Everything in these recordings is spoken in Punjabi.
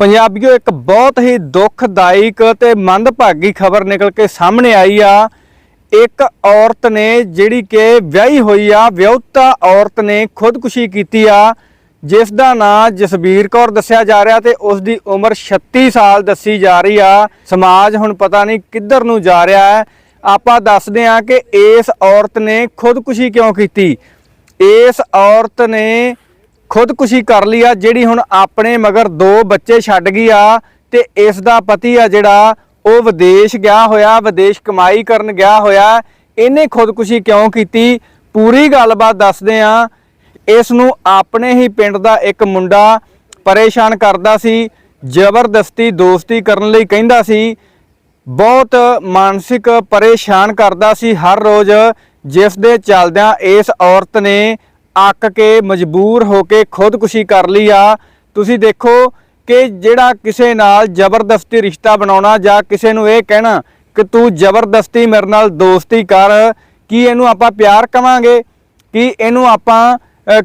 ਪੰਜਾਬੀਓ, ਇੱਕ ਬਹੁਤ ਹੀ ਦੁਖਦਾਇਕ ਤੇ ਮੰਦਭਾਗੀ ਖਬਰ ਨਿਕਲ ਕੇ ਸਾਹਮਣੇ ਆਈ ਆ। ਇੱਕ ਔਰਤ ਨੇ ਜਿਹੜੀ ਕਿ ਵਿਆਹੀ ਹੋਈ ਆ, ਵਿਆਹੁਤਾ ਔਰਤ ਨੇ ਖੁਦਕੁਸ਼ੀ ਕੀਤੀ ਆ, ਜਿਸ ਦਾ ਨਾਂ ਜਸਬੀਰ ਕੌਰ ਦੱਸਿਆ ਜਾ ਰਿਹਾ ਤੇ ਉਸ ਦੀ ਉਮਰ 36 ਸਾਲ ਦੱਸੀ ਜਾ ਰਹੀ ਆ। ਸਮਾਜ ਹੁਣ ਪਤਾ ਨਹੀਂ ਕਿੱਧਰ ਨੂੰ ਜਾ ਰਿਹਾ ਹੈ। ਆਪਾਂ ਦੱਸਦੇ ਆ ਕਿ ਇਸ ਔਰਤ ਨੇ ਖੁਦਕੁਸ਼ੀ ਕਿਉਂ ਕੀਤੀ? ਇਸ ਔਰਤ ਨੇ ਖੁਦਕੁਸ਼ੀ ਕਰ ਲਈ ਆ, ਜਿਹੜੀ ਹੁਣ ਆਪਣੇ ਮਗਰ ਦੋ ਬੱਚੇ ਛੱਡ ਗਈ ਆ ਤੇ ਇਸ ਦਾ ਪਤੀ ਆ ਜਿਹੜਾ, ਉਹ ਵਿਦੇਸ਼ ਗਿਆ ਹੋਇਆ, ਵਿਦੇਸ਼ ਕਮਾਈ ਕਰਨ ਗਿਆ ਹੋਇਆ। ਇਹਨੇ ਖੁਦਕੁਸ਼ੀ ਕਿਉਂ ਕੀਤੀ? ਪੂਰੀ ਗੱਲਬਾਤ ਦੱਸਦੇ ਆ। ਇਸ ਨੂੰ ਆਪਣੇ ਹੀ ਪਿੰਡ ਦਾ ਇੱਕ ਮੁੰਡਾ ਪਰੇਸ਼ਾਨ ਕਰਦਾ ਸੀ, ਜ਼ਬਰਦਸਤੀ ਦੋਸਤੀ ਕਰਨ ਲਈ ਕਹਿੰਦਾ ਸੀ। ਬਹੁਤ ਮਾਨਸਿਕ ਪਰੇਸ਼ਾਨ ਕਰਦਾ ਸੀ ਹਰ ਰੋਜ਼, ਜਿਸ ਦੇ ਚੱਲਦਿਆਂ ਇਸ ਔਰਤ ਨੇ ਅੱਕ ਕੇ ਮਜਬੂਰ ਹੋ ਕੇ ਖੁਦਕੁਸ਼ੀ ਕਰ ਲਈ ਆ। ਤੁਸੀਂ ਦੇਖੋ ਕਿ ਜਿਹੜਾ ਕਿਸੇ ਨਾਲ ਜ਼ਬਰਦਸਤੀ ਰਿਸ਼ਤਾ ਬਣਾਉਣਾ ਜਾਂ ਕਿਸੇ ਨੂੰ ਇਹ ਕਹਿਣਾ ਕਿ ਤੂੰ ਜ਼ਬਰਦਸਤੀ ਮੇਰੇ ਨਾਲ ਦੋਸਤੀ ਕਰ, ਕੀ ਇਹਨੂੰ ਆਪਾਂ ਪਿਆਰ ਕਵਾਂਗੇ? ਕੀ ਇਹਨੂੰ ਆਪਾਂ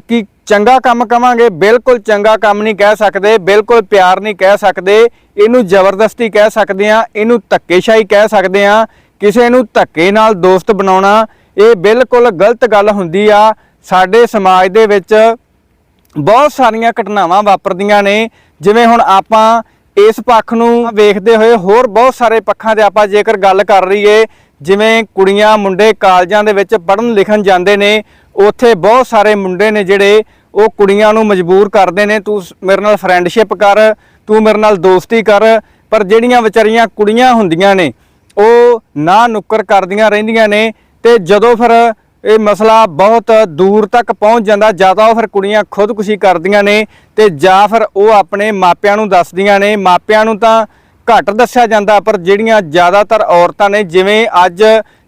ਕੀ ਚੰਗਾ ਕੰਮ ਕਵਾਂਗੇ? ਬਿਲਕੁਲ ਚੰਗਾ ਕੰਮ ਨਹੀਂ ਕਹਿ ਸਕਦੇ, ਬਿਲਕੁਲ ਪਿਆਰ ਨਹੀਂ ਕਹਿ ਸਕਦੇ। ਇਹਨੂੰ ਜ਼ਬਰਦਸਤੀ ਕਹਿ ਸਕਦੇ ਆ ਇਹਨੂੰ ਧੱਕੇਸ਼ਾਹੀ ਕਹਿ ਸਕਦੇ ਆ ਕਿਸੇ ਨੂੰ ਧੱਕੇ ਨਾਲ ਦੋਸਤ ਬਣਾਉਣਾ, ਇਹ ਬਿਲਕੁਲ ਗਲਤ ਗੱਲ ਹੁੰਦੀ ਆ। ਸਾਡੇ ਸਮਾਜ ਦੇ ਵਿੱਚ ਬਹੁਤ ਸਾਰੀਆਂ ਘਟਨਾਵਾਂ ਵਾਪਰਦੀਆਂ ਨੇ, ਜਿਵੇਂ ਹੁਣ ਆਪਾਂ ਇਸ ਪੱਖ ਨੂੰ ਵੇਖਦੇ ਹੋਏ ਹੋਰ ਬਹੁਤ ਸਾਰੇ ਪੱਖਾਂ 'ਤੇ ਆਪਾਂ ਜੇਕਰ ਗੱਲ ਕਰ ਲਈਏ, ਜਿਵੇਂ ਕੁੜੀਆਂ ਮੁੰਡੇ ਕਾਲਜਾਂ ਦੇ ਵਿੱਚ ਪੜ੍ਹਨ ਲਿਖਣ ਜਾਂਦੇ ਨੇ, ਉੱਥੇ ਬਹੁਤ ਸਾਰੇ ਮੁੰਡੇ ਨੇ ਜਿਹੜੇ ਉਹ ਕੁੜੀਆਂ ਨੂੰ ਮਜਬੂਰ ਕਰਦੇ ਨੇ, ਤੂੰ ਮੇਰੇ ਨਾਲ ਫਰੈਂਡਸ਼ਿਪ ਕਰ, ਤੂੰ ਮੇਰੇ ਨਾਲ ਦੋਸਤੀ ਕਰ। ਪਰ ਜਿਹੜੀਆਂ ਵਿਚਾਰੀਆਂ ਕੁੜੀਆਂ ਹੁੰਦੀਆਂ ਨੇ, ਉਹ ਨਾ ਨੁੱਕਰ ਕਰਦੀਆਂ ਰਹਿੰਦੀਆਂ ਨੇ ਤੇ ਜਦੋਂ ਫਿਰ ਇਹ ਮਸਲਾ ਬਹੁਤ ਦੂਰ ਤੱਕ ਪਹੁੰਚ ਜਾਂਦਾ, ਜਾਂ ਤਾਂ ਉਹ ਫਿਰ ਕੁੜੀਆਂ ਖੁਦਕੁਸ਼ੀ ਕਰਦੀਆਂ ਨੇ ਤੇ ਜਾਂ ਫਿਰ ਉਹ ਆਪਣੇ ਮਾਪਿਆਂ ਨੂੰ ਦੱਸਦੀਆਂ ਨੇ। ਮਾਪਿਆਂ ਨੂੰ ਤਾਂ ਘੱਟ ਦੱਸਿਆ ਜਾਂਦਾ, ਪਰ ਜਿਹੜੀਆਂ ਜ਼ਿਆਦਾਤਰ ਔਰਤਾਂ ਨੇ, ਜਿਵੇਂ ਅੱਜ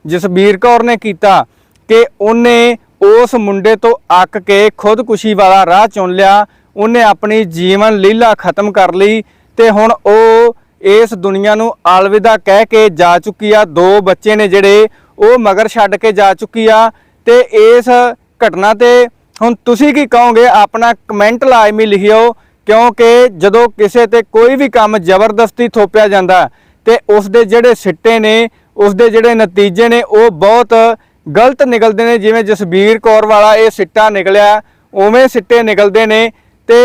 ਜਸਬੀਰ ਕੌਰ ਨੇ ਕੀਤਾ ਕਿ ਉਹਨੇ ਉਸ ਮੁੰਡੇ ਤੋਂ ਅੱਕ ਕੇ ਖੁਦਕੁਸ਼ੀ ਵਾਲਾ ਰਾਹ ਚੁਣ ਲਿਆ। ਉਹਨੇ ਆਪਣੀ ਜੀਵਨ ਲੀਲਾ ਖਤਮ ਕਰ ਲਈ ਤੇ ਹੁਣ ਉਹ ਇਸ ਦੁਨੀਆ ਨੂੰ ਅਲਵਿਦਾ ਕਹਿ ਕੇ ਜਾ ਚੁੱਕੀ ਆ। ਦੋ ਬੱਚੇ ਨੇ ਜਿਹੜੇ, ਉਹ ਮਗਰ ਛੱਡ ਕੇ ਜਾ ਚੁੱਕੀ ਆ। ਤੇ ਇਸ ਘਟਨਾ ਤੇ ਹੁਣ ਤੁਸੀਂ ਕੀ ਕਹੋਗੇ? ਆਪਣਾ ਕਮੈਂਟ ਲਾਜ਼ਮੀ ਲਿਖਿਓ, ਕਿਉਂਕਿ ਜਦੋਂ ਕਿਸੇ ਤੇ ਕੋਈ ਵੀ ਕੰਮ ਜ਼ਬਰਦਸਤੀ ਥੋਪਿਆ ਜਾਂਦਾ ਤੇ ਉਸ ਦੇ ਜਿਹੜੇ ਸਿੱਟੇ ਨੇ ਉਸ ਦੇ ਜਿਹੜੇ ਨਤੀਜੇ ਨੇ, ਉਹ ਬਹੁਤ ਗਲਤ ਨਿਕਲਦੇ ਨੇ। ਜਿਵੇਂ ਜਸਬੀਰ ਕੌਰ ਵਾਲਾ ਇਹ ਸਿੱਟਾ ਨਿਕਲਿਆ, ਉਵੇਂ ਸਿੱਟੇ ਨਿਕਲਦੇ ਨੇ ਤੇ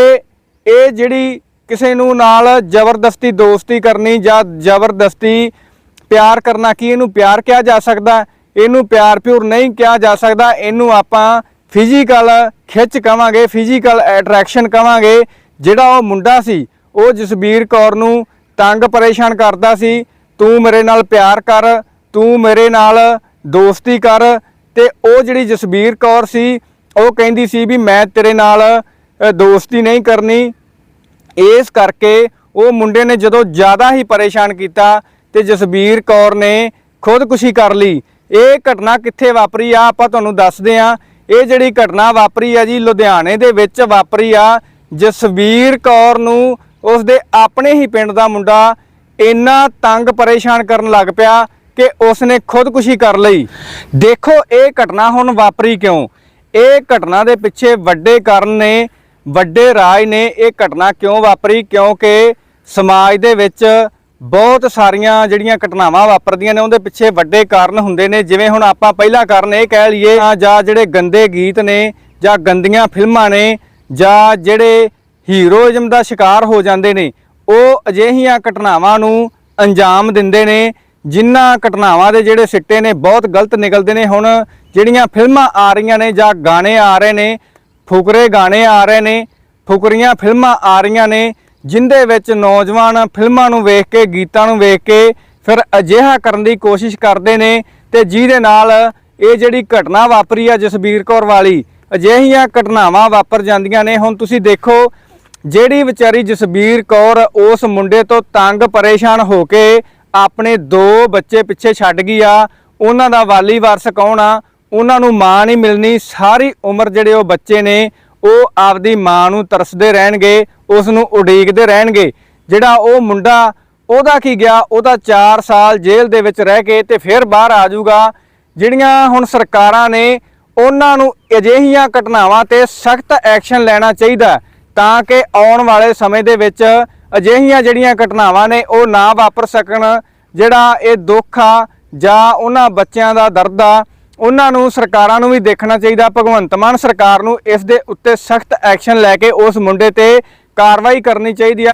ਇਹ ਜਿਹੜੀ ਕਿਸੇ ਨੂੰ ਨਾਲ ਜ਼ਬਰਦਸਤੀ ਦੋਸਤੀ ਕਰਨੀ ਜਾਂ ਜ਼ਬਰਦਸਤੀ ਪਿਆਰ ਕਰਨਾ, ਕੀ ਇਹਨੂੰ ਪਿਆਰ ਕਿਹਾ ਜਾ ਸਕਦਾ? ਇਹਨੂੰ ਪਿਆਰ ਪਿਉਰ ਨਹੀਂ ਕਿਹਾ ਜਾ ਸਕਦਾ। ਇਹਨੂੰ ਆਪਾਂ ਫਿਜ਼ੀਕਲ ਖਿੱਚ ਕਵਾਂਗੇ ਫਿਜ਼ੀਕਲ ਅਟਰੈਕਸ਼ਨ ਕਵਾਂਗੇ। ਜਿਹੜਾ ਉਹ ਮੁੰਡਾ ਸੀ, ਉਹ ਜਸਬੀਰ ਕੌਰ ਨੂੰ ਤੰਗ ਪਰੇਸ਼ਾਨ ਕਰਦਾ ਸੀ। ਤੂੰ ਮੇਰੇ ਨਾਲ ਪਿਆਰ ਕਰ, ਤੂੰ ਮੇਰੇ ਨਾਲ ਦੋਸਤੀ ਕਰ। ਤੇ ਉਹ ਜਿਹੜੀ ਜਸਬੀਰ ਕੌਰ ਸੀ, ਉਹ ਕਹਿੰਦੀ ਸੀ ਵੀ ਮੈਂ ਤੇਰੇ ਨਾਲ ਦੋਸਤੀ ਨਹੀਂ ਕਰਨੀ। ਇਸ ਕਰਕੇ ਉਹ ਮੁੰਡੇ ਨੇ ਜਦੋਂ ਜ਼ਿਆਦਾ ਹੀ ਪਰੇਸ਼ਾਨ ਕੀਤਾ ਤੇ ਜਸਬੀਰ ਕੌਰ ਨੇ ਖੁਦਕੁਸ਼ੀ ਕਰ ਲਈ। ਇਹ ਘਟਨਾ ਕਿੱਥੇ ਵਾਪਰੀ ਆ, ਆਪਾਂ ਤੁਹਾਨੂੰ ਦੱਸਦੇ ਆ ਇਹ ਜਿਹੜੀ ਘਟਨਾ ਵਾਪਰੀ ਆ ਜੀ, ਲੁਧਿਆਣੇ ਦੇ ਵਿੱਚ ਵਾਪਰੀ ਆ। ਜਸਵੀਰ ਕੌਰ ਨੂੰ ਉਸਦੇ ਆਪਣੇ ਹੀ ਪਿੰਡ ਦਾ ਮੁੰਡਾ ਇੰਨਾ ਤੰਗ ਪਰੇਸ਼ਾਨ ਕਰਨ ਲੱਗ ਪਿਆ ਕਿ ਉਸਨੇ ਖੁਦਕੁਸ਼ੀ ਕਰ ਲਈ। ਦੇਖੋ, ਇਹ ਘਟਨਾ ਹੁਣ ਵਾਪਰੀ ਕਿਉਂ? ਇਹ ਘਟਨਾ ਦੇ ਪਿੱਛੇ ਵੱਡੇ ਕਾਰਨ ਨੇ, ਵੱਡੇ ਰਾਜ ਨੇ ਇਹ ਘਟਨਾ ਕਿਉਂ ਵਾਪਰੀ? ਕਿਉਂਕਿ ਸਮਾਜ ਦੇ ਵਿੱਚ ਬਹੁਤ ਸਾਰੀਆਂ ਜਿਹੜੀਆਂ ਘਟਨਾਵਾਂ ਵਾਪਰਦੀਆਂ ਨੇ, ਉਹਦੇ ਪਿੱਛੇ ਵੱਡੇ ਕਾਰਨ ਹੁੰਦੇ ਨੇ। ਜਿਵੇਂ ਹੁਣ ਆਪਾਂ ਪਹਿਲਾ ਕਾਰਨ ਇਹ ਕਹਿ ਲਈਏ, ਜਾਂ- ਜਿਹੜੇ ਗੰਦੇ ਗੀਤ ਨੇ, ਜਾਂ ਗੰਦੀਆਂ ਫਿਲਮਾਂ ਨੇ, ਜਾਂ ਜਿਹੜੇ ਹੀਰੋਇਜ਼ਮ ਦਾ ਸ਼ਿਕਾਰ ਹੋ ਜਾਂਦੇ ਨੇ, ਉਹ ਅਜਿਹੀਆਂ ਘਟਨਾਵਾਂ ਨੂੰ ਅੰਜਾਮ ਦਿੰਦੇ ਨੇ, ਜਿਨ੍ਹਾਂ ਘਟਨਾਵਾਂ ਦੇ ਜਿਹੜੇ ਸਿੱਟੇ ਨੇ, ਬਹੁਤ ਗਲਤ ਨਿਕਲਦੇ ਨੇ। ਹੁਣ ਜਿਹੜੀਆਂ ਫਿਲਮਾਂ ਆ ਰਹੀਆਂ ਨੇ, ਜਾਂ ਗਾਣੇ ਆ ਰਹੇ ਨੇ, ਫੁਕਰੇ ਗਾਣੇ ਆ ਰਹੇ ਨੇ, ਫੁਕਰੀਆਂ ਫਿਲਮਾਂ ਆ ਰਹੀਆਂ ਨੇ ਜਿੰਦੇ ਵਿੱਚ ਨੌਜਵਾਨ ਫਿਲਮਾਂ ਨੂੰ ਵੇਖ ਕੇ, ਗੀਤਾਂ ਨੂੰ ਵੇਖ ਕੇ ਫਿਰ ਅਜਿਹਾ ਕਰਨ ਦੀ ਕੋਸ਼ਿਸ਼ ਕਰਦੇ ਨੇ ਤੇ ਜਿਹਦੇ ਨਾਲ ਇਹ ਜਿਹੜੀ ਘਟਨਾ ਵਾਪਰੀ ਆ ਜਸਬੀਰ ਕੌਰ ਵਾਲੀ, ਅਜਿਹੀਆਂ ਘਟਨਾਵਾਂ ਵਾਪਰ ਜਾਂਦੀਆਂ ਨੇ। ਹੁਣ ਤੁਸੀਂ ਦੇਖੋ, ਜਿਹੜੀ ਵਿਚਾਰੀ ਜਸਬੀਰ ਕੌਰ ਉਸ ਮੁੰਡੇ ਤੋਂ ਤੰਗ ਪਰੇਸ਼ਾਨ ਹੋ ਕੇ ਆਪਣੇ ਦੋ ਬੱਚੇ ਪਿੱਛੇ ਛੱਡ ਗਈ ਆ। ਉਹਨਾਂ ਦਾ ਵਾਲੀ ਵਾਰਸ ਕੌਣ ਆ? ਉਹਨਾਂ ਨੂੰ ਮਾਂ ਨਹੀਂ ਮਿਲਣੀ। ਸਾਰੀ ਉਮਰ ਜਿਹੜੇ ਉਹ ਬੱਚੇ ਨੇ ਉਹ ਆਪਦੀ ਮਾਂ ਨੂੰ ਤਰਸਦੇ ਰਹਿਣਗੇ ਉਸ ਨੂੰ ਉਡੀਕਦੇ ਰਹਿਣਗੇ। ਜਿਹੜਾ ਉਹ ਮੁੰਡਾ ਉਹਦਾ ਕੀ ਗਿਆ, ਉਹਦਾ 4 ਸਾਲ ਜੇਲ੍ਹ ਦੇ ਵਿੱਚ ਰਹਿ ਕੇ ਤੇ ਫਿਰ ਬਾਹਰ ਆ ਜਾਊਗਾ। ਜਿਹੜੀਆਂ ਹੁਣ ਸਰਕਾਰਾਂ ਨੇ ਉਹਨਾਂ ਨੂੰ ਅਜਿਹੀਆਂ ਘਟਨਾਵਾਂ ਤੇ ਸਖਤ ਐਕਸ਼ਨ ਲੈਣਾ ਚਾਹੀਦਾ ਤਾਂ ਕਿ ਆਉਣ ਵਾਲੇ ਸਮੇਂ ਦੇ ਵਿੱਚ ਅਜਿਹੀਆਂ ਜਿਹੜੀਆਂ ਘਟਨਾਵਾਂ ਨੇ ਉਹ ਨਾ ਵਾਪਰ ਸਕਣ, ਜਿਹੜਾ ਇਹ ਦੁੱਖ ਆ ਜਾਂ ਉਹਨਾਂ ਬੱਚਿਆਂ ਦਾ ਦਰਦ ਆ ਉਹਨਾਂ ਨੂੰ, ਸਰਕਾਰਾਂ ਨੂੰ ਵੀ ਦੇਖਣਾ ਚਾਹੀਦਾ, ਭਗਵੰਤ ਮਾਨ ਸਰਕਾਰ ਨੂੰ ਇਸ ਦੇ ਉੱਤੇ ਸਖਤ ਐਕਸ਼ਨ ਲੈ ਕੇ ਉਸ ਮੁੰਡੇ ਤੇ ਕਾਰਵਾਈ ਕਰਨੀ ਚਾਹੀਦੀ ਆ।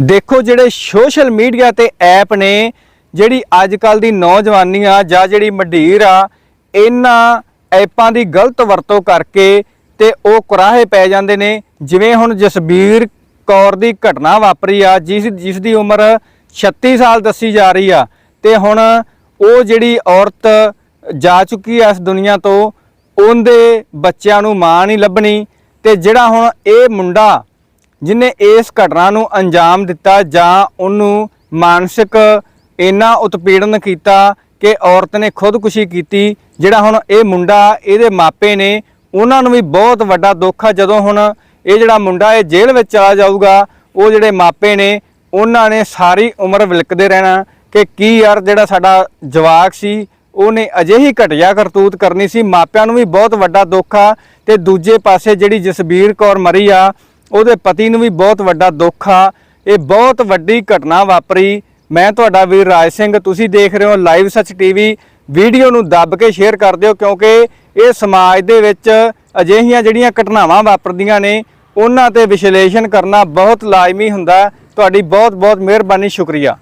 ਦੇਖੋ ਜਿਹੜੇ ਸੋਸ਼ਲ ਮੀਡੀਆ ਤੇ ਐਪ ਨੇ, ਜਿਹੜੀ ਅੱਜ ਕੱਲ ਦੀ ਨੌਜਵਾਨੀ ਆ ਜਾਂ ਜਿਹੜੀ ਮਢੀਰ ਆ, ਇਹਨਾਂ ਐਪਾਂ ਦੀ ਗਲਤ ਵਰਤੋਂ ਕਰਕੇ ਤੇ ਉਹ ਕੁਰਾਹੇ ਪੈ ਜਾਂਦੇ ਨੇ। ਜਿਵੇਂ ਹੁਣ ਜਸਬੀਰ ਕੌਰ ਦੀ ਘਟਨਾ ਵਾਪਰੀ ਆ, ਜਿਸ ਜਿਸ ਦੀ ਉਮਰ 36 ਸਾਲ ਦੱਸੀ ਜਾ ਰਹੀ ਆ ਤੇ ਹੁਣ ਉਹ ਜਿਹੜੀ ਔਰਤ ਜਾ ਚੁੱਕੀ ਹੈ ਇਸ ਦੁਨੀਆ ਤੋਂ, ਉਹਦੇ ਬੱਚਿਆਂ ਨੂੰ ਮਾਂ ਨਹੀਂ ਲੱਭਣੀ ਤੇ ਜਿਹੜਾ ਹੁਣ ਇਹ ਮੁੰਡਾ ਜਿਨੇ ਇਸ ਘਟਨਾ ਨੂੰ ਅੰਜਾਮ ਦਿੱਤਾ ਜਾਂ ਉਹਨੂੰ ਮਾਨਸਿਕ ਇੰਨਾ ਉਤਪੀੜਨ ਕੀਤਾ ਕਿ ਔਰਤ ਨੇ ਖੁਦਕੁਸ਼ੀ ਕੀਤੀ, ਜਿਹੜਾ ਹੁਣ ਇਹ ਮੁੰਡਾ, ਇਹਦੇ ਮਾਪੇ ਨੇ, ਉਹਨਾਂ ਨੂੰ ਵੀ ਬਹੁਤ ਵੱਡਾ ਦੁੱਖ ਆ ਜਦੋਂ ਹੁਣ ਇਹ ਜਿਹੜਾ ਮੁੰਡਾ ਇਹ ਜੇਲ੍ਹ ਵਿੱਚ ਚਲਾ ਜਾਊਗਾ, ਉਹ ਜਿਹੜੇ ਮਾਪੇ ਨੇ, ਉਹਨਾਂ ਨੇ ਸਾਰੀ ਉਮਰ ਵਿਲਕਦੇ ਰਹਿਣਾ। ਕਿ ਕੀ ਯਾਰ ਜਿਹੜਾ ਸਾਡਾ ਜਵਾਕ ਸੀ, ਉਹਨੇ ਅਜਿਹੀ ਘਟਿਆ ਕਰਤੂਤ ਕਰਨੀ ਸੀ। ਮਾਪਿਆਂ ਨੂੰ ਵੀ ਬਹੁਤ ਵੱਡਾ ਦੁੱਖ ਆ ਤੇ ਦੂਜੇ ਪਾਸੇ ਜਿਹੜੀ ਜਸਬੀਰ ਕੌਰ ਮਰੀ ਆ, ਉਹਦੇ ਪਤੀ ਨੂੰ ਵੀ ਬਹੁਤ ਵੱਡਾ ਦੁੱਖ ਆ। ਇਹ ਬਹੁਤ ਵੱਡੀ ਘਟਨਾ ਵਾਪਰੀ। ਮੈਂ ਤੁਹਾਡਾ ਵੀਰ ਰਾਜ ਸਿੰਘ, ਤੁਸੀਂ ਦੇਖ ਰਹੇ ਹੋ ਲਾਈਵ ਸੱਚ ਟੀਵੀ। ਵੀਡੀਓ ਨੂੰ ਦੱਬ ਕੇ ਸ਼ੇਅਰ ਕਰ ਦਿਓ ਕਿਉਂਕਿ ਇਹ ਸਮਾਜ ਦੇ ਵਿੱਚ ਅਜਿਹੀਆਂ ਜਿਹੜੀਆਂ ਘਟਨਾਵਾਂ ਵਾਪਰਦੀਆਂ ਨੇ, ਉਹਨਾਂ ਤੇ ਵਿਸ਼ਲੇਸ਼ਣ ਕਰਨਾ ਬਹੁਤ ਲਾਜ਼ਮੀ ਹੁੰਦਾ। ਤੁਹਾਡੀ ਬਹੁਤ ਬਹੁਤ ਮਿਹਰਬਾਨੀ, ਸ਼ੁਕਰੀਆ।